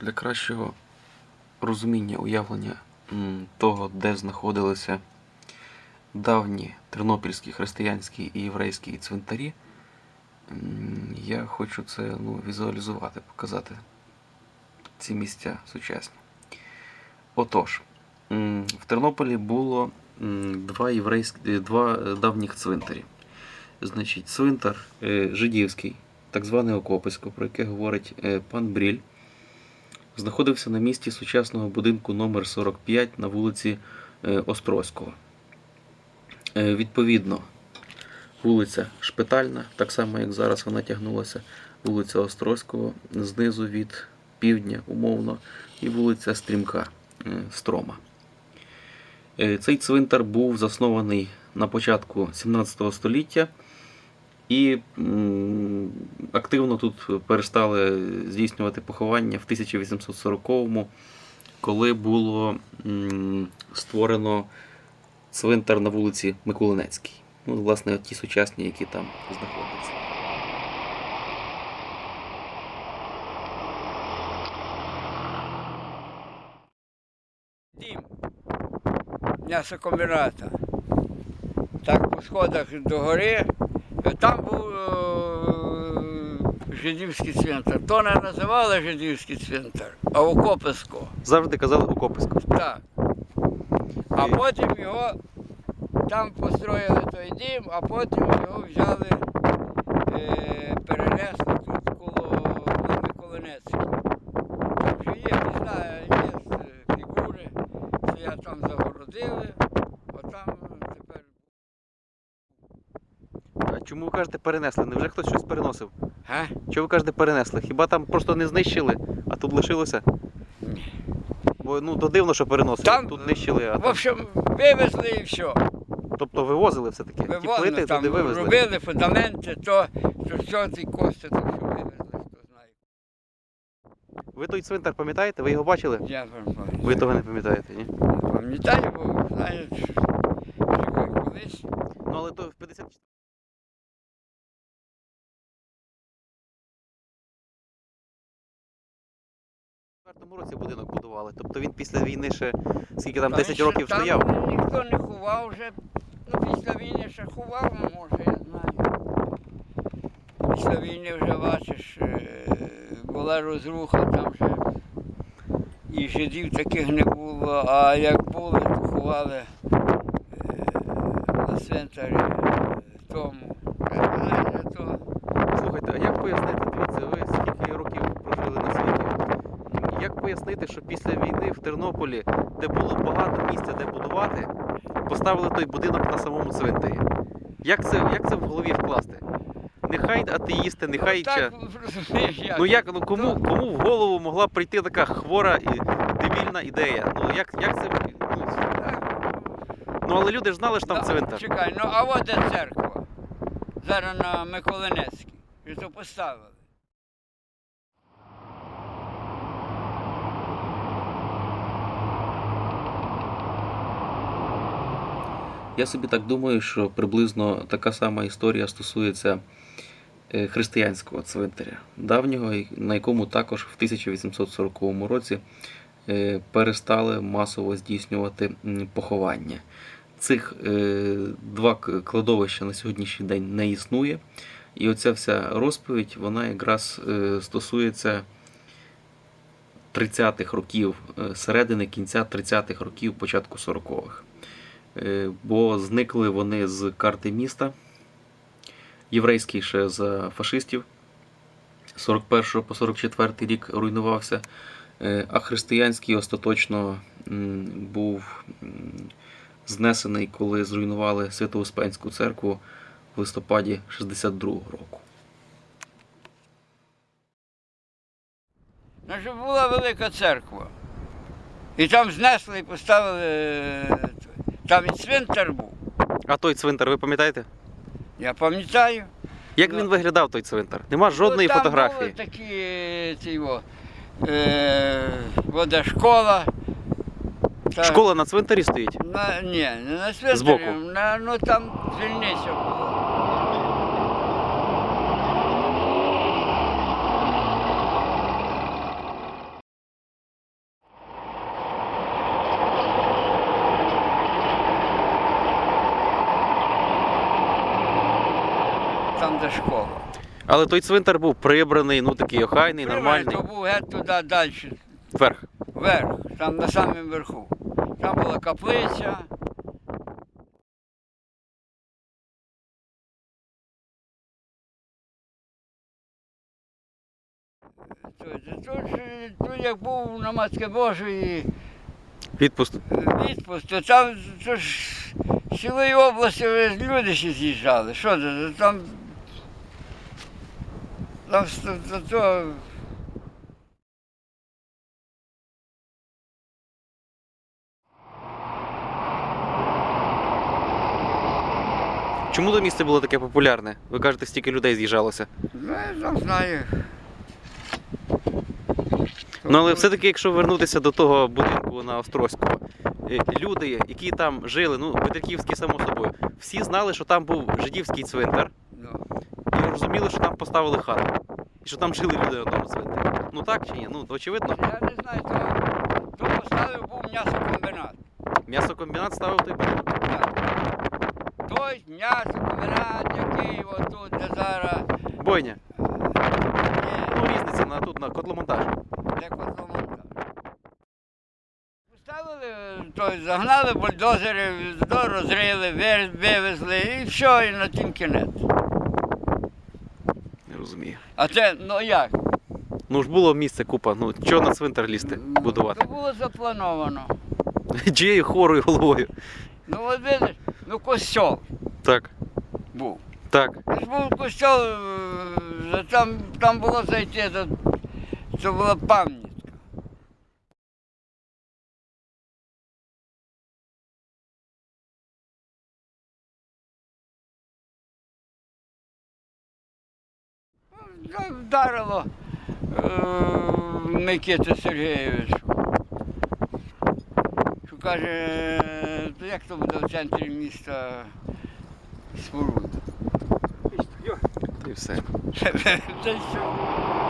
Для кращого розуміння уявлення того, де знаходилися давні тернопільські християнські і єврейські цвинтарі, я хочу це ну, візуалізувати, показати ці місця сучасні. Отож, в Тернополі було два, єврейські, два е, давніх цвинтарі. Значить, цвинтар е, жидівський, так званий Окописько, про яке говорить е, пан Бріль, знаходився на місці сучасного будинку номер 45 на вулиці е, Острозького. Е, Відповідно, вулиця Шпитальна, так само як зараз вона тягнулася, вулиця Острозького, знизу від півдня, умовно, і вулиця Стрімка е, Строма. Цей цвинтар був заснований на початку 17 століття, і активно тут перестали здійснювати поховання в 1840-му, коли було створено цвинтар на вулиці Миколинецькій. Ну, власне, ті сучасні, які там знаходяться. Дім м'ясокомбіната. Так по сходах до гори. Там був е, жидівський цвинтар. То не називали жидівський цвинтар, а Окописько. Завжди казали Окописько. Так. А потім його там построїли той дім, а потім його взяли, е, перенесли тут коло на Миколинецькій. Там вже є, не знаю, є е, фігури, це я там загородили, тепер. А чому ви кажете перенесли? Невже хтось щось переносив? Га? Чого ви кажете перенесли? Хіба там просто не знищили, а тут лишилося? Ні. Бо ну то дивно, що переносили. Там, тут нищили, а В там... общем, вивезли і все. Тобто вивозили все-таки. Ті плити там туди вивезли. робили фундаменти, то, то все, ці кости, то все вивезли, хто знає. Ви той цвинтар пам'ятаєте? Ви його бачили? Я пам'ятаю. Ви того не пам'ятаєте, ні? Пам'ятаю, бо знаєш, році будинок будували. Тобто він після війни ще скільки там 10 років ще стояв. Ніхто не ховав вже. Ну, після війни ще ховав, ну, може, я знаю. Після війни вже бачиш, е, була розруха, там вже і жидів таких не було, а як були, то ховали е, на цвинтарі е, тому. Слухайте, а як пояснити, дивіться, ви скільки років прожили на світі? Як пояснити, що після війни в Тернополі, де було багато місця, де будувати, поставили той будинок на самому цвинтарі? Як це, як це в голові вкласти? Нехай атеїсти, нехай. Ну, так, як. Ну як ну кому, кому в голову могла прийти така хвора і дебільна ідея? Ну як, як це. Ну, ну але люди ж знали, що там Ну, цвинтар. Чекай, ну а от де церква? Зараз на Миколинецькій. І то поставили. Я собі так думаю, що приблизно така сама історія стосується е, християнського цвинтаря давнього, на якому також в 1840 році е, перестали масово здійснювати поховання. Цих е, два кладовища на сьогоднішній день не існує. І оця вся розповідь, вона якраз стосується 30-х років, середини кінця 30-х років, початку 40-х. Е, бо зникли вони з карти міста. Єврейський ще за фашистів. з 41 по 44 рік руйнувався, Е, а християнський остаточно був знесений, коли зруйнували Свято-Успенську церкву в листопаді 62 року. Була велика церква. І там знесли і поставили. Там і цвинтар був. А той цвинтар, ви пам'ятаєте? Я пам'ятаю. Як Ну. він виглядав той цвинтар? Нема жодної Ну, там фотографії. Були такі ці, о, е, вода школа. Та- Школа на цвинтарі стоїть. На, ні, не на цвинтарі, Збоку? на, ну там дзвільниця була. Де школа. Але той цвинтар був прибраний, ну такий охайний, нормальний. То був геть туди далі, Вверх. вверх, там на самому верху. Там була каплиця. Тут, тут, тут як був на Матки Божої Відпуск. відпуск, то там то ж, з цілої області люди ще з'їжджали. Що це? Там, там то, Чому то місце було таке популярне? Ви кажете, стільки людей з'їжджалося. ну, я там знаю. Ну але все-таки, якщо вернутися до того будинку на Острозького, е, люди, які там жили, ну Петриківські само собою, всі знали, що там був жидівський цвинтар, розуміли, що там поставили хату. І що там жили люди тому цвинтарі. Ну так чи ні? Ну, очевидно, я не знаю, то, то поставив був м'ясокомбінат. м'ясокомбінат ставив той будинок. Так. Той м'ясокомбінат, який отут, де зараз. Бойня. Ну, різниця на тут на котломонтаж. де котломонтаж. Поставили, той, загнали бульдозери, розрили, ви- вивезли і все, і на тім кінець. Розумію. А це, ну як? Ну ж було місце купа. Ну чого на цвинтар лізти будувати? То було заплановано. Чиєю хорою головою. Ну от видиш, ну костьол Так, був. так. Це ж був костьол, е, там, там було зайти, то, це була пам'ятка. Вдарило е, Микиту Сергійовичу. Що каже, е, то як то буде в центрі міста споруда? І все. Це що?